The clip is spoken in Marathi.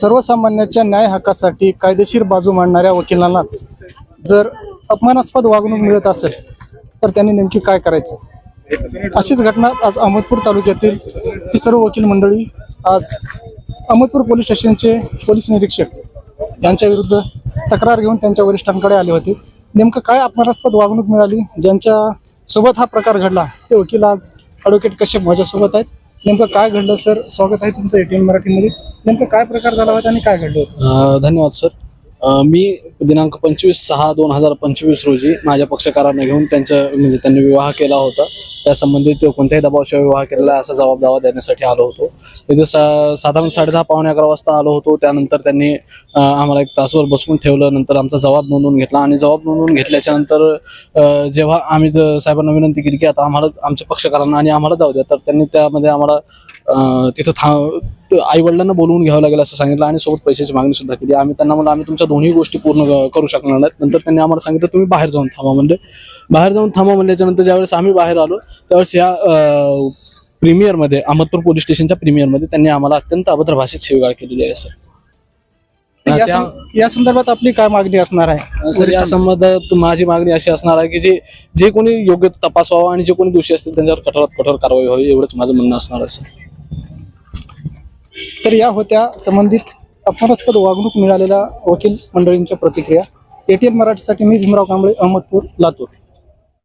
सर्वसामान्याच्या न्याय हक्कासाठी कायदेशीर बाजू मांडणाऱ्या वकिलांनाच जर अपमानास्पद वागणूक मिळत असेल तर त्यांनी नेमकी काय करायचं? अशीच घटना आज अहमदपूर तालुक्यातील ही सर्व वकील मंडळी आज अहमदपूर पोलीस स्टेशनचे पोलीस निरीक्षक यांच्या विरुद्ध तक्रार घेऊन त्यांच्या वरिष्ठांकडे आले होते. नेमकं काय अपमानास्पद वागणूक मिळाली? ज्यांच्या सोबत हा प्रकार घडला ते वकील आज ॲडव्होकेट कश्यप माझ्यासोबत आहेत. नेमकं काय घडलं सर? स्वागत आहे तुमचं एटीएम मराठीमध्ये. नेमकं काय प्रकार झाला होता आणि काय घडलं होतं? धन्यवाद सर. मी दिनांक पंचवीस सहा दोन हजार पंचवीस रोजी माझ्या पक्षकारांना घेऊन त्यांचं म्हणजे त्यांनी विवाह केला होता. त्या संबंधित कोणत्याही दबावाशिवाय विवाह केलेला आहे असा जबाब दावा देण्यासाठी आलो होतो. तिथे सा साधारण साडेदहा पावणे अकरा वाजता आलो होतो. त्यानंतर त्यांनी आम्हाला एक तासभर बसवून ठेवलं. नंतर आमचा जबाब नोंदवून घेतला. आणि जबाब नोंदवून घेतल्याच्या नंतर जेव्हा आम्ही ज- साहेबांना विनंती केली की आता आम्हाला आमच्या पक्षकारांना आणि आम्हाला जाऊ द्या. तर त्यांनी त्यामध्ये आम्हाला तिथं था आई वडिलांना बोलवून घ्यावं लागेल असं सांगितलं आणि सोबत पैशाची मागणी सुद्धा केली. आम्ही त्यांना म्हणलं आम्ही तुमच्या दोन्ही गोष्टी पूर्ण करू शकणार नाहीत नंतर त्यांनी आम्हाला सांगितलं तुम्ही बाहेर जाऊन थांबा म्हणजे बाहेर जाऊन थांबा म्हणल्याच्या नंतर ज्यावेळेस आम्ही बाहेर आलो त्यावेळेस या प्रीमियरमध्ये अहमदपूर पोलीस स्टेशनच्या प्रीमियरमध्ये त्यांनी आम्हाला अत्यंत अभद्र भाषेत शिवगाळ केलेली आहे सर. या संदर्भात आपली काय मागणी असणार आहे? सर या संबंधात माझी मागणी अशी असणार आहे की जे जे कोणी योग्य तपास व्हावा आणि जे कोणी दोषी असतील त्यांच्यावर कठोरात कठोर कारवाई व्हावी एवढंच माझं म्हणणं असणार आहे सर. तर या होत्या संबंधित अपमानास्पद वागणूक मिळालेल्या वकील मंडळींच्या प्रतिक्रिया. एटीएन मराठीसाठी मी भीमराव कांबळे अहमदपूर लातूर.